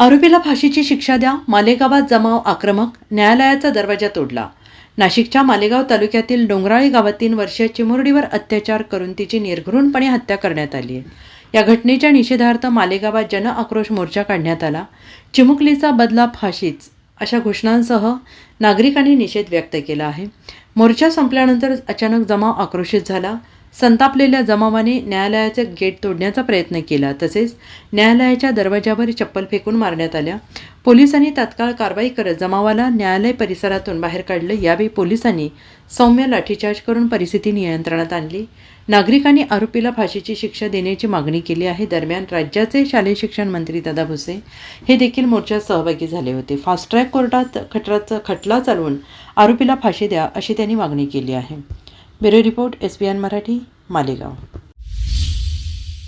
आरोपीला फाशीची शिक्षा द्या मालेगावात जमाव आक्रमक न्यायालयाचा दरवाजा तोडला. नाशिकच्या मालेगाव तालुक्यातील डोंगराळी गावात तीन वर्षीय चिमुरडीवर अत्याचार करून तिची निर्घृणपणे हत्या करण्यात आली आहे. या घटनेच्या निषेधार्थ मालेगावात जन आक्रोश मोर्चा काढण्यात आला. चिमुकलीचा बदला फाशीच अशा घोषणांसह नागरिकांनी निषेध व्यक्त केला आहे. मोर्चा संपल्यानंतर अचानक जमाव आक्रोशित झाला. संतापलेल्या जमावाने न्यायालयाचे गेट तोडण्याचा प्रयत्न केला. तसेच न्यायालयाच्या दरवाजावर चप्पल फेकून मारण्यात आल्या. पोलिसांनी तात्काळ कारवाई करत जमावाला न्यायालय परिसरातून बाहेर काढलं. यावेळी पोलिसांनी सौम्य लाठीचार्ज करून परिस्थिती नियंत्रणात आणली. नागरिकांनी आरोपीला फाशीची शिक्षा देण्याची मागणी केली आहे. दरम्यान राज्याचे शालेय शिक्षण मंत्री दादा भुसे हे देखील मोर्चात सहभागी झाले होते. फास्ट ट्रॅक कोर्टात खटराचा खटला चालवून आरोपीला फाशी द्या अशी त्यांनी मागणी केली आहे. Bureau report S B N Marathi Malegaon.